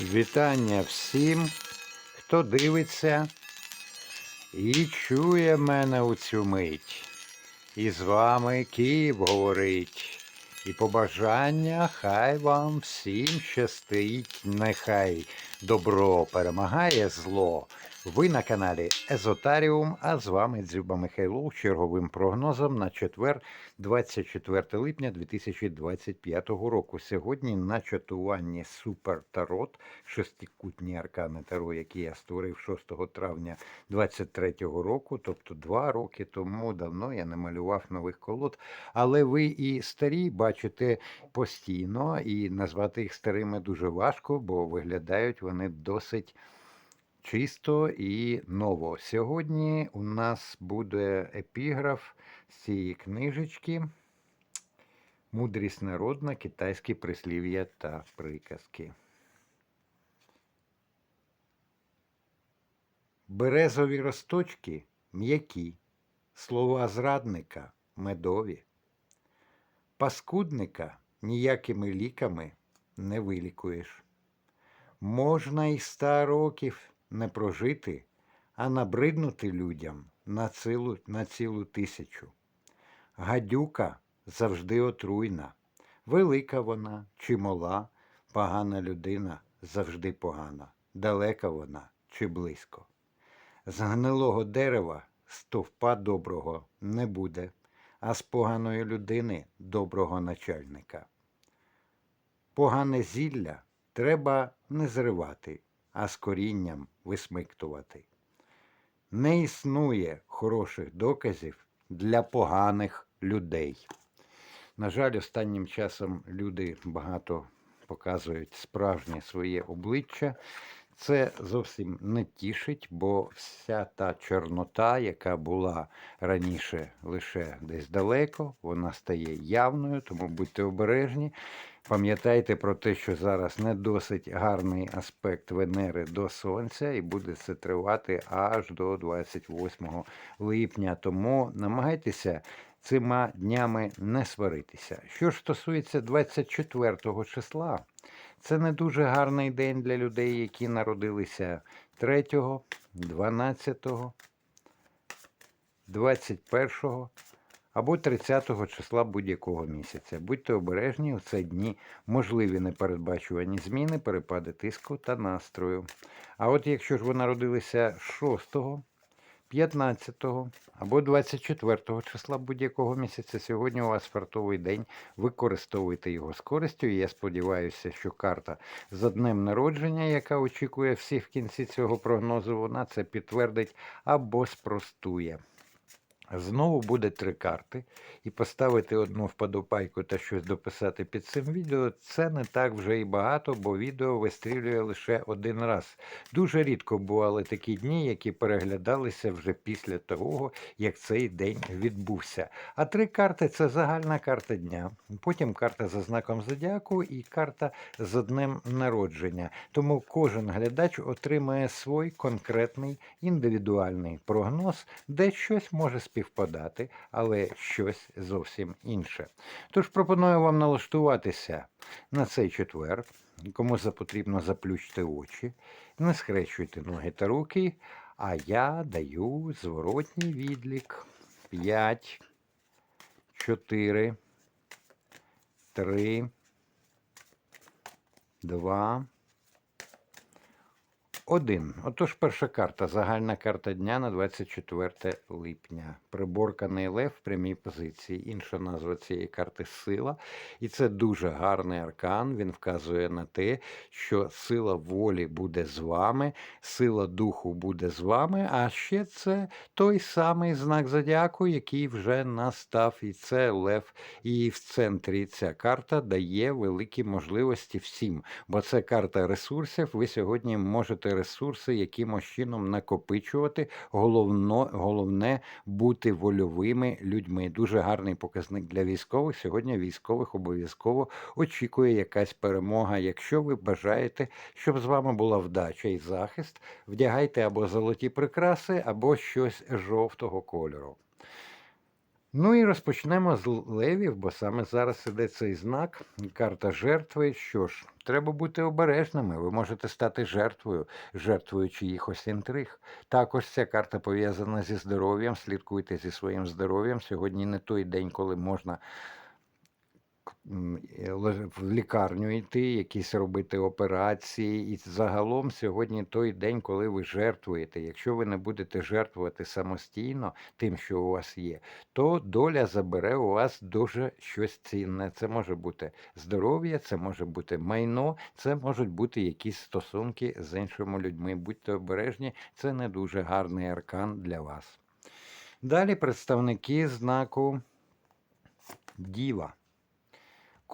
Вітання всім, хто дивиться і чує мене у цю мить. І з вами Київ говорить. І побажання хай вам всім щастить, нехай добро перемагає зло. Ви на каналі Езотаріум, а з вами Дзюба Михайлов черговим прогнозом на четвер, 24 липня 2025 року. Сьогодні на чатуванні Супер Тарот, шестикутні аркани Таро, які я створив 6 травня 2023 року, тобто два роки тому давно я не малював нових колод. Але ви і старі бачите постійно, і назвати їх старими дуже важко, бо виглядають вони досить чисто і ново. Сьогодні у нас буде епіграф з цієї книжечки. Мудрість народна, китайські прислів'я та приказки. Березові росточки м'які, слова зрадника медові. Паскудника ніякими ліками не вилікуєш. Можна й ста років не прожити, а набриднути людям на цілу, на цілу тисячу. Гадюка завжди отруйна, велика вона чи мала, погана людина завжди погана, далека вона чи близько. З гнилого дерева стовпа доброго не буде, а з поганої людини доброго начальника. Погане зілля треба не зривати, а з корінням висмиктувати. Не існує хороших доказів для поганих людей. На жаль, останнім часом люди багато показують справжнє своє обличчя. Це зовсім не тішить, бо вся та чорнота, яка була раніше лише десь далеко, вона стає явною, тому будьте обережні. Пам'ятайте про те, що зараз не досить гарний аспект Венери до Сонця, і буде це тривати аж до 28 липня. Тому намагайтеся цими днями не сваритися. Що ж стосується 24 числа, це не дуже гарний день для людей, які народилися 3, 12, 21 або 30 числа будь-якого місяця. Будьте обережні, у цей дні можливі непередбачувані зміни, перепади тиску та настрою. А от якщо ж ви народилися 6, 15 або 24 числа будь-якого місяця, сьогодні у вас фартовий день, використовуйте його з користю. І я сподіваюся, що карта за днем народження, яка очікує всіх в кінці цього прогнозу, вона це підтвердить або спростує. Знову буде три карти, і поставити одну вподобайку та щось дописати під цим відео це не так вже і багато, бо відео вистрілює лише один раз. Дуже рідко бували такі дні, які переглядалися вже після того, як цей день відбувся. А три карти це загальна карта дня. Потім карта за знаком зодіаку і карта за днем народження. Тому кожен глядач отримає свій конкретний індивідуальний прогноз, де щось може співпадати, але щось зовсім інше. Тож пропоную вам налаштуватися на цей четвер. Кому потрібно заплющити очі, не схрещуйте ноги та руки, а я даю зворотній відлік. 5, 4, 3, 2, один. Отож, перша карта. Загальна карта дня на 24 липня. Приборканий лев в прямій позиції. Інша назва цієї карти сила. І це дуже гарний аркан. Він вказує на те, що сила волі буде з вами, сила духу буде з вами. А ще це той самий знак зодіаку, який вже настав. І це лев. І в центрі ця карта дає великі можливості всім. Бо це карта ресурсів. Ви сьогодні можете ресурси якимось чином накопичувати. Головно, головне бути вольовими людьми. Дуже гарний показник для військових. Сьогодні військових обов'язково очікує якась перемога. Якщо ви бажаєте, щоб з вами була вдача і захист, вдягайте або золоті прикраси, або щось жовтого кольору. Ну і розпочнемо з левів, бо саме зараз іде цей знак, карта жертви. Що ж, треба бути обережними. Ви можете стати жертвою, жертвою чиїхось інтриг. Також ця карта пов'язана зі здоров'ям. Слідкуйте зі своїм здоров'ям. Сьогодні не той день, коли можна в лікарню йти, якісь робити операції. І загалом сьогодні той день, коли ви жертвуєте. Якщо ви не будете жертвувати самостійно тим, що у вас є, то доля забере у вас дуже щось цінне. Це може бути здоров'я, це може бути майно, це можуть бути якісь стосунки з іншими людьми. Будьте обережні, це не дуже гарний аркан для вас. Далі представники знаку Діва.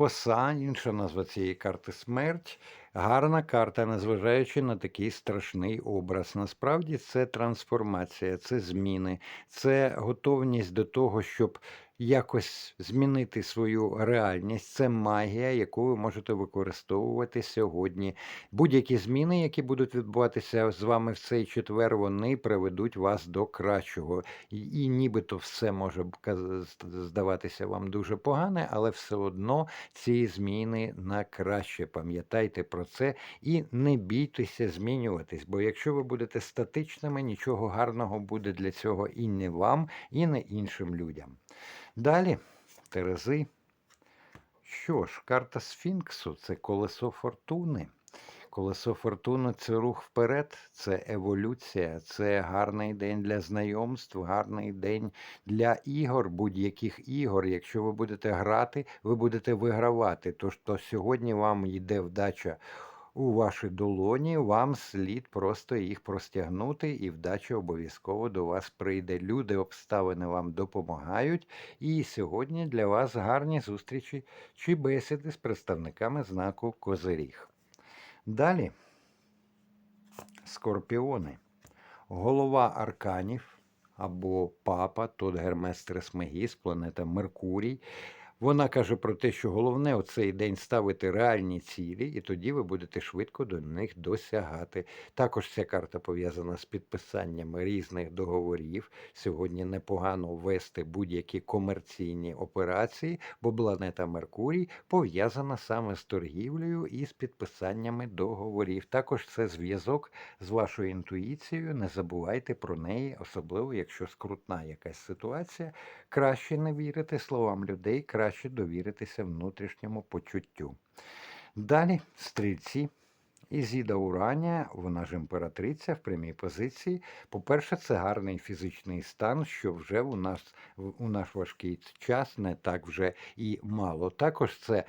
Коса, інша назва цієї карти смерть. Гарна карта, незважаючи на такий страшний образ. Насправді це трансформація, це зміни, це готовність до того, щоб якось змінити свою реальність. Це магія, яку ви можете використовувати сьогодні. Будь-які зміни, які будуть відбуватися з вами в цей четвер, вони приведуть вас до кращого. І, і нібито все може здаватися вам дуже погане, але все одно ці зміни на краще. Пам'ятайте про це і не бійтеся змінюватись, бо якщо ви будете статичними, нічого гарного буде для цього і не вам, і не іншим людям. Далі, Терези. Що ж, карта Сфінксу це колесо фортуни. Колесо фортуни це рух вперед, це еволюція, це гарний день для знайомств, гарний день для ігор, будь-яких ігор. Якщо ви будете грати, ви будете вигравати. Тож то сьогодні вам йде вдача у ваші долоні, вам слід просто їх простягнути, і вдача обов'язково до вас прийде. Люди, обставини вам допомагають. І сьогодні для вас гарні зустрічі чи бесіди з представниками знаку Козиріг. Далі скорпіони. Голова арканів або папа, тут Гермес Трисмегіс, планета Меркурій. Вона каже про те, що головне у цей день ставити реальні цілі, і тоді ви будете швидко до них досягати. Також ця карта пов'язана з підписанням різних договорів. Сьогодні непогано вести будь-які комерційні операції, бо планета Меркурій пов'язана саме з торгівлею і з підписаннями договорів. Також це зв'язок з вашою інтуїцією. Не забувайте про неї, особливо якщо скрутна якась ситуація. Краще не вірити словам людей, краще довіритися внутрішньому почуттю. Далі стрільці. Ізіда Уранія, вона ж імператриця в прямій позиції. По-перше, це гарний фізичний стан, що вже у нас у наш важкий час не так вже і мало. Також це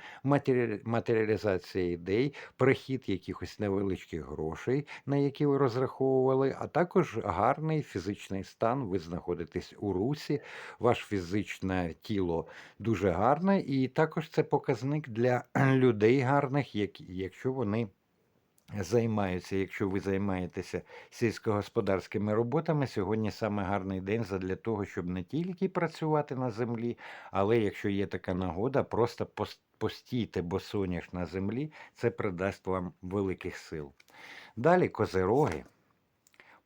матеріалізація ідей, прихід якихось невеличких грошей, на які ви розраховували, а також гарний фізичний стан. Ви знаходитесь у русі, ваше фізичне тіло дуже гарне, і також це показник для людей гарних, якщо вони займаються, якщо ви займаєтеся сільськогосподарськими роботами, сьогодні саме гарний день для того, щоб не тільки працювати на землі, але якщо є така нагода, просто постійте, бо соняш на землі, це придасть вам великих сил. Далі козероги.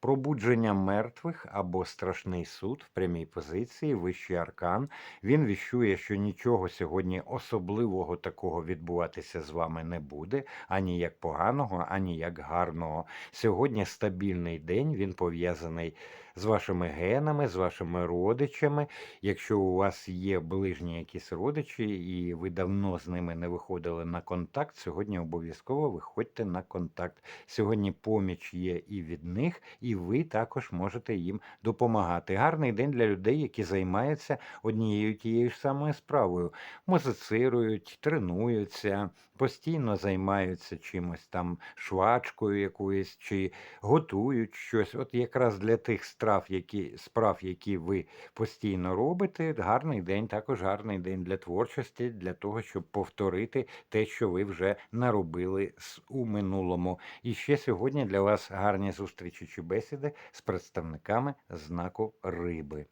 Пробудження мертвих або страшний суд в прямій позиції, вищий аркан. Він віщує, що нічого сьогодні особливого такого відбуватися з вами не буде, ані як поганого, ані як гарного. Сьогодні стабільний день, він пов'язаний з вашими генами, з вашими родичами. Якщо у вас є ближні якісь родичі, і ви давно з ними не виходили на контакт, сьогодні обов'язково виходьте на контакт. Сьогодні поміч є і від них, і ви також можете їм допомагати. Гарний день для людей, які займаються однією тією ж самою справою. Музицирують, тренуються, постійно займаються чимось там швачкою якоюсь, чи готують щось. От якраз для тих страв, які, справ, які ви постійно робите, гарний день, також гарний день для творчості, для того, щоб повторити те, що ви вже наробили у минулому. І ще сьогодні для вас гарні зустрічі чи бесіди з представниками знаку риби.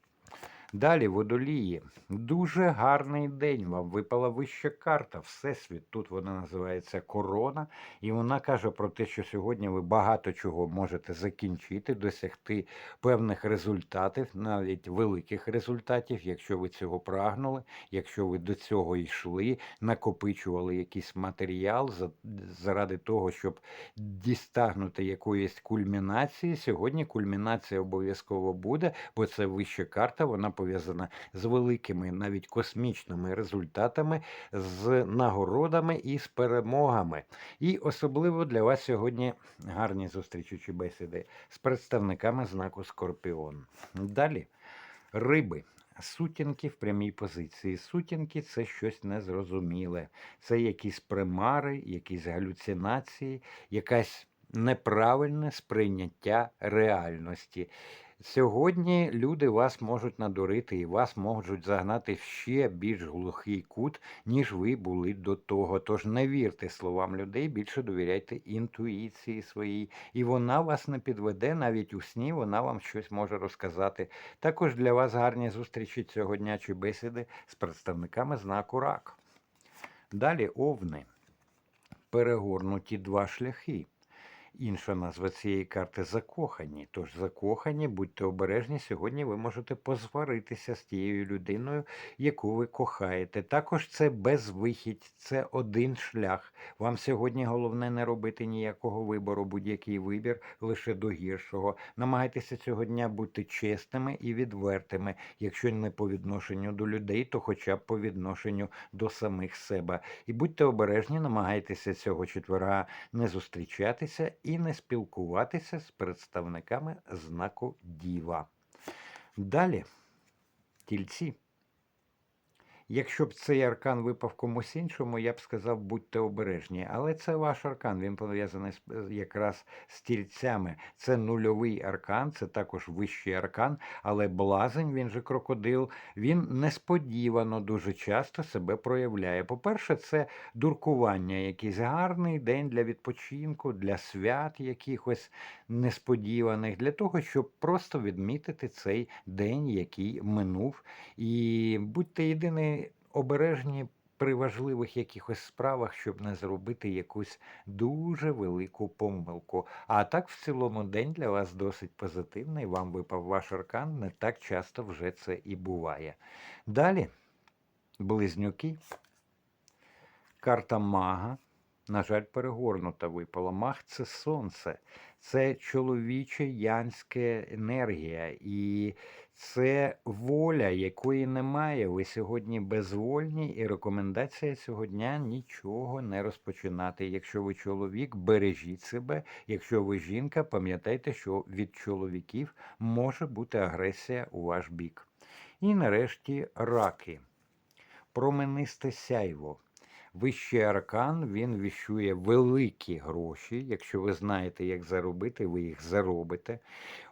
Далі водолії. Дуже гарний день. Вам випала вища карта. Всесвіт. Тут вона називається корона, і вона каже про те, що сьогодні ви багато чого можете закінчити, досягти певних результатів, навіть великих результатів, якщо ви цього прагнули, якщо ви до цього йшли, накопичували якийсь матеріал заради того, щоб дістагнути якоїсь кульмінації. Сьогодні кульмінація обов'язково буде, бо це вища карта, вона пов'язана з великими, навіть космічними результатами, з нагородами і з перемогами. І особливо для вас сьогодні гарні зустрічі чи бесіди з представниками знаку Скорпіон. Далі риби. Сутінки в прямій позиції. Сутінки це щось незрозуміле. Це якісь примари, якісь галюцинації, якась неправильне сприйняття реальності. Сьогодні люди вас можуть надурити і вас можуть загнати в ще більш глухий кут, ніж ви були до того. Тож не вірте словам людей, більше довіряйте інтуїції своїй, і вона вас не підведе, навіть у сні вона вам щось може розказати. Також для вас гарні зустрічі цього дня чи бесіди з представниками знаку рак. Далі овни. Перегорнуті два шляхи. Інша назва цієї карти закохані. Тож закохані, будьте обережні, сьогодні ви можете посваритися з тією людиною, яку ви кохаєте. Також це безвихідь, це один шлях. Вам сьогодні головне не робити ніякого вибору, будь-який вибір лише до гіршого. Намагайтеся цього дня бути чесними і відвертими. Якщо не по відношенню до людей, то хоча б по відношенню до самих себе. І будьте обережні, намагайтеся цього четверга не зустрічатися і не спілкуватися з представниками знаку Діва. Далі, тільці. Якщо б цей аркан випав комусь іншому, я б сказав, будьте обережні. Але це ваш аркан, він пов'язаний якраз з тільцями. Це нульовий аркан, це також вищий аркан, але блазень, він же крокодил, він несподівано дуже часто себе проявляє. По-перше, це дуркування, якийсь гарний день для відпочинку, для свят якихось несподіваних, для того, щоб просто відмітити цей день, який минув. І будьте єдині обережні при важливих якихось справах, щоб не зробити якусь дуже велику помилку. А так, в цілому, день для вас досить позитивний. Вам випав ваш аркан, не так часто вже це і буває. Далі, близнюки. Карта мага. На жаль, перегорнута випала. Маг це сонце, це чоловіча янська енергія, і це воля, якої немає. Ви сьогодні безвольні, і рекомендація цього дня нічого не розпочинати. Якщо ви чоловік, бережіть себе. Якщо ви жінка, пам'ятайте, що від чоловіків може бути агресія у ваш бік. І нарешті раки. Променисте сяйво. Вищий аркан він віщує великі гроші. Якщо ви знаєте, як заробити, ви їх заробите.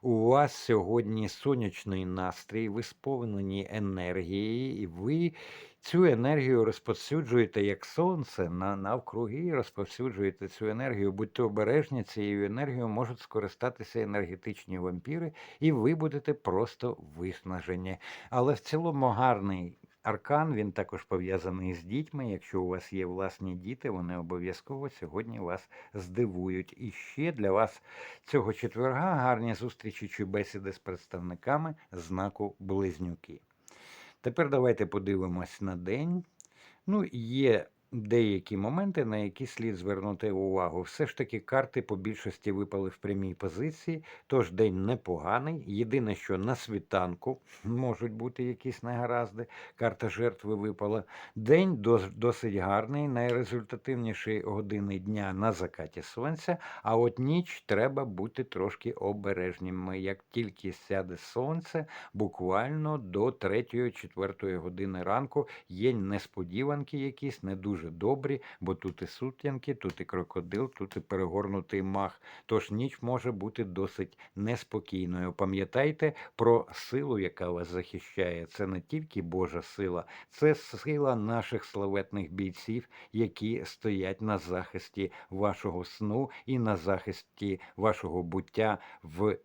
У вас сьогодні сонячний настрій, ви сповнені енергії, і ви цю енергію розповсюджуєте як сонце на, навкруги, розповсюджуєте цю енергію. Будьте обережні, цією енергією можуть скористатися енергетичні вампіри, і ви будете просто виснажені. Але в цілому гарний Аркан він також пов'язаний з дітьми. Якщо у вас є власні діти, вони обов'язково сьогодні вас здивують. І ще для вас цього четверга гарні зустрічі чи бесіди з представниками знаку Близнюки. Тепер давайте подивимось на день. Ну, є деякі моменти, на які слід звернути увагу. Все ж таки, карти по більшості випали в прямій позиції, тож день непоганий. Єдине, що на світанку можуть бути якісь негаразди. Карта жертви випала. День досить гарний, найрезультативніші години дня на закаті сонця. А от ніч треба бути трошки обережними. Як тільки сяде сонце, буквально до 3-4 години ранку є несподіванки якісь, не дуже дуже добрі, бо тут і сутянки, тут і крокодил, тут і перегорнутий мах. Тож ніч може бути досить неспокійною. Пам'ятайте про силу, яка вас захищає. Це не тільки Божа сила, це сила наших славетних бійців, які стоять на захисті вашого сну і на захисті вашого буття в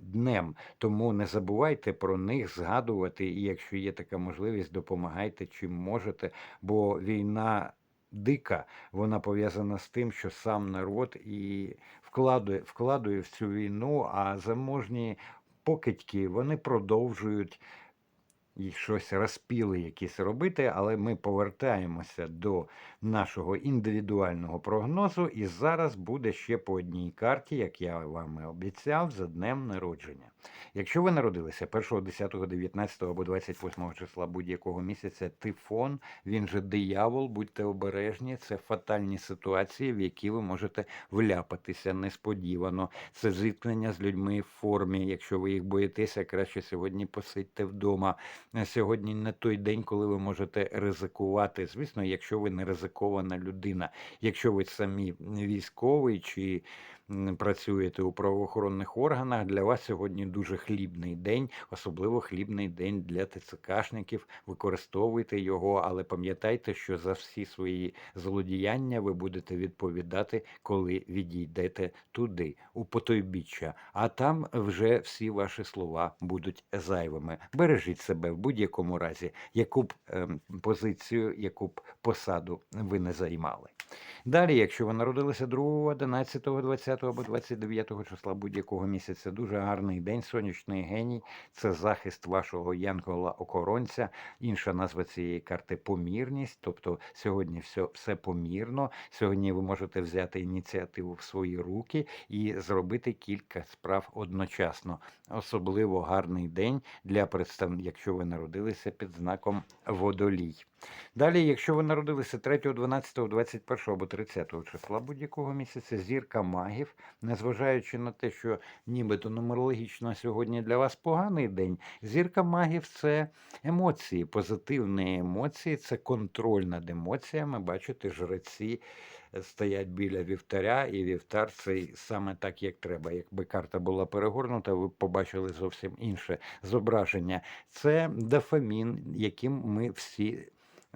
днем. Тому не забувайте про них згадувати, і якщо є така можливість, допомагайте чим можете, бо війна. Дика, вона пов'язана з тим, що сам народ і вкладує, вкладує в цю війну, а заможні покидьки вони продовжують і щось розпіли якісь робити, але ми повертаємося до нашого індивідуального прогнозу, і зараз буде ще по одній карті, як я вам обіцяв, за днем народження. Якщо ви народилися 1, 10, 19 або 28 числа будь-якого місяця, тифон, він же диявол, будьте обережні, це фатальні ситуації, в які ви можете вляпатися несподівано. Це зіткнення з людьми в формі. Якщо ви їх боїтеся, краще сьогодні посидьте вдома. Е, Сьогодні не той день, коли ви можете ризикувати. Звісно, якщо ви не ризикована людина, якщо ви самі військовий чи працюєте у правоохоронних органах, для вас сьогодні дуже хлібний день, особливо хлібний день для ТЦКшників. Використовуйте його, але пам'ятайте, що за всі свої злодіяння ви будете відповідати, коли відійдете туди, у потойбіччя. А там вже всі ваші слова будуть зайвими. Бережіть себе в будь-якому разі, яку б ем, позицію, яку б посаду ви не займали. Далі, якщо ви народилися 2, 11, 20 або 29 числа будь-якого місяця, дуже гарний день, сонячний геній, це захист вашого янгола-охоронця. Інша назва цієї карти помірність. Тобто сьогодні все, все помірно. Сьогодні ви можете взяти ініціативу в свої руки і зробити кілька справ одночасно. Особливо гарний день для представників, якщо ви народилися під знаком водолій. Далі, якщо ви народилися 3, 12, 21 або 30 числа будь-якого місяця, зірка магів, незважаючи на те, що нібито нумерологічно сьогодні для вас поганий день, зірка магів це емоції, позитивні емоції, це контроль над емоціями. Бачите, жреці е, стоять біля вівтаря, і вівтар цей саме так, як треба. Якби карта була перегорнута, ви побачили зовсім інше зображення. Це дофамін, яким ми всі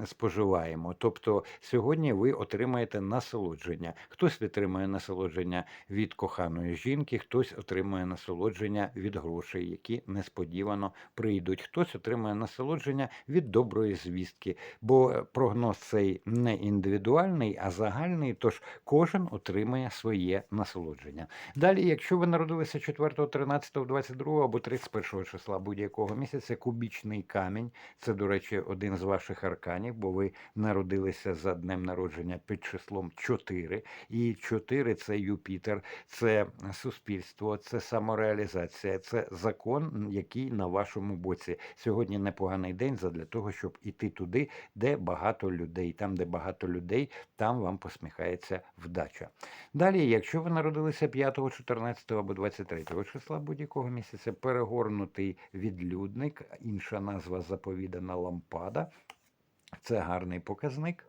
споживаємо. Тобто сьогодні ви отримаєте насолодження. Хтось отримує насолодження від коханої жінки, хтось отримує насолодження від грошей, які несподівано прийдуть. Хтось отримує насолодження від доброї звістки, бо е, прогноз цей не індивідуальний, а загальний. Тож кожен отримує своє насолодження. Далі, якщо ви народилися 4, 13, 22 або 31 числа будь-якого місяця, кубічний камінь, це, до речі, один з ваших арканів, бо ви народилися за днем народження під числом 4. І 4 – це Юпітер, це суспільство, це самореалізація, це закон, який на вашому боці. Сьогодні непоганий день для того, щоб іти туди, де багато людей. Там, де багато людей, там вам посміхається вдача. Далі, якщо ви народилися 5, 14 або 23 числа будь-якого місяця, перегорнутий відлюдник, інша назва заповідана лампада. Це гарний показник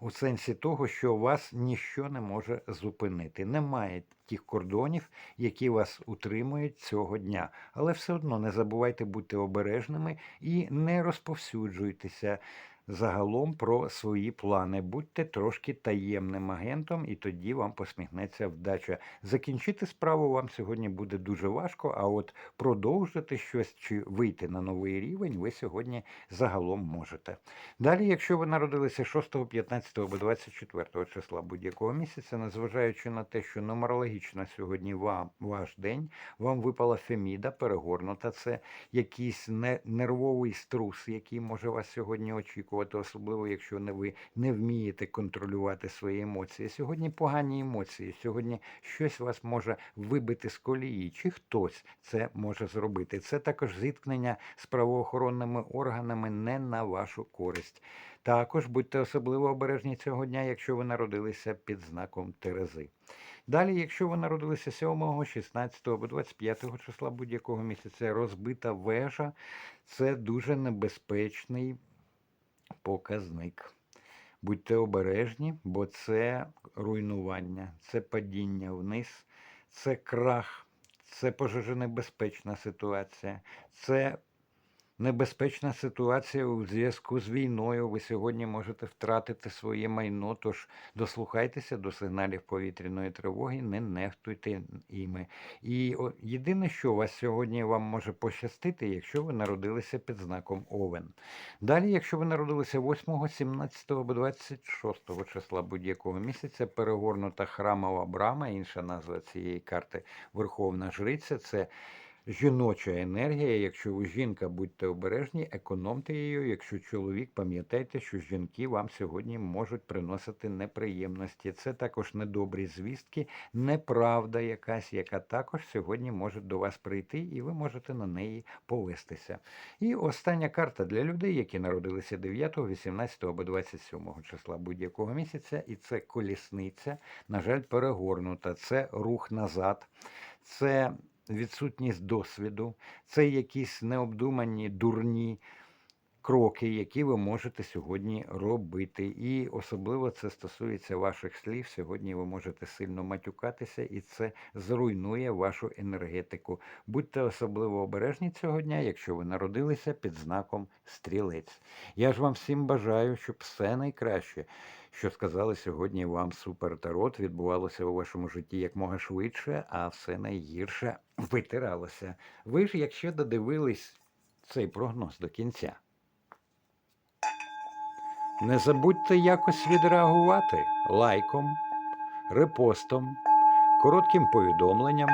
у сенсі того, що вас ніщо не може зупинити. Немає тих кордонів, які вас утримують цього дня. Але все одно не забувайте бути обережними і не розповсюджуйтеся загалом про свої плани. Будьте трошки таємним агентом, і тоді вам посміхнеться вдача. Закінчити справу вам сьогодні буде дуже важко, а от продовжити щось чи вийти на новий рівень ви сьогодні загалом можете. Далі, якщо ви народилися 6, 15 або 24 числа будь-якого місяця, незважаючи на те, що нумерологічно сьогодні вам ваш день, вам випала феміда, перегорнута. Це якийсь не, нервовий струс, який може вас сьогодні очікувати, особливо якщо не ви не вмієте контролювати свої емоції. Сьогодні погані емоції, сьогодні щось вас може вибити з колії, чи хтось це може зробити. Це також зіткнення з правоохоронними органами не на вашу користь. Також будьте особливо обережні цього дня, якщо ви народилися під знаком Терези. Далі, якщо ви народилися 7, 16 або 25 числа будь-якого місяця, розбита вежа це дуже небезпечний показник. Будьте обережні, бо це руйнування, це падіння вниз, це крах, це пожежонебезпечна ситуація, це небезпечна ситуація у зв'язку з війною. Ви сьогодні можете втратити своє майно, тож дослухайтеся до сигналів повітряної тривоги, не нехтуйте іми. І єдине, що вас сьогодні вам може пощастити, якщо ви народилися під знаком Овен. Далі, якщо ви народилися 8, 17 або 26 числа будь-якого місяця, перегорнута храмова брама, інша назва цієї карти Верховна Жриця, це жіноча енергія. Якщо ви жінка, будьте обережні, економте її. Якщо чоловік, пам'ятайте, що жінки вам сьогодні можуть приносити неприємності. Це також недобрі звістки, неправда якась, яка також сьогодні може до вас прийти, і ви можете на неї повестися. І остання карта для людей, які народилися 9, 18 або 27 числа будь-якого місяця, і це колісниця, на жаль, перегорнута. Це рух назад, це відсутність досвіду, це якісь необдумані дурні кроки, які ви можете сьогодні робити. І особливо це стосується ваших слів. Сьогодні ви можете сильно матюкатися, і це зруйнує вашу енергетику. Будьте особливо обережні цього дня, якщо ви народилися під знаком стрілець. Я ж вам всім бажаю, щоб все найкраще. Що сказали сьогодні вам супертарот, відбувалося у вашому житті якмога швидше, а все найгірше витиралося. Ви ж, якщо додивились цей прогноз до кінця, не забудьте якось відреагувати лайком, репостом, коротким повідомленням.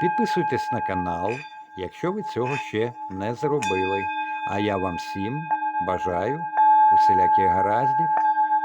Підписуйтесь на канал, якщо ви цього ще не зробили. А я вам всім бажаю усіляких гараздів.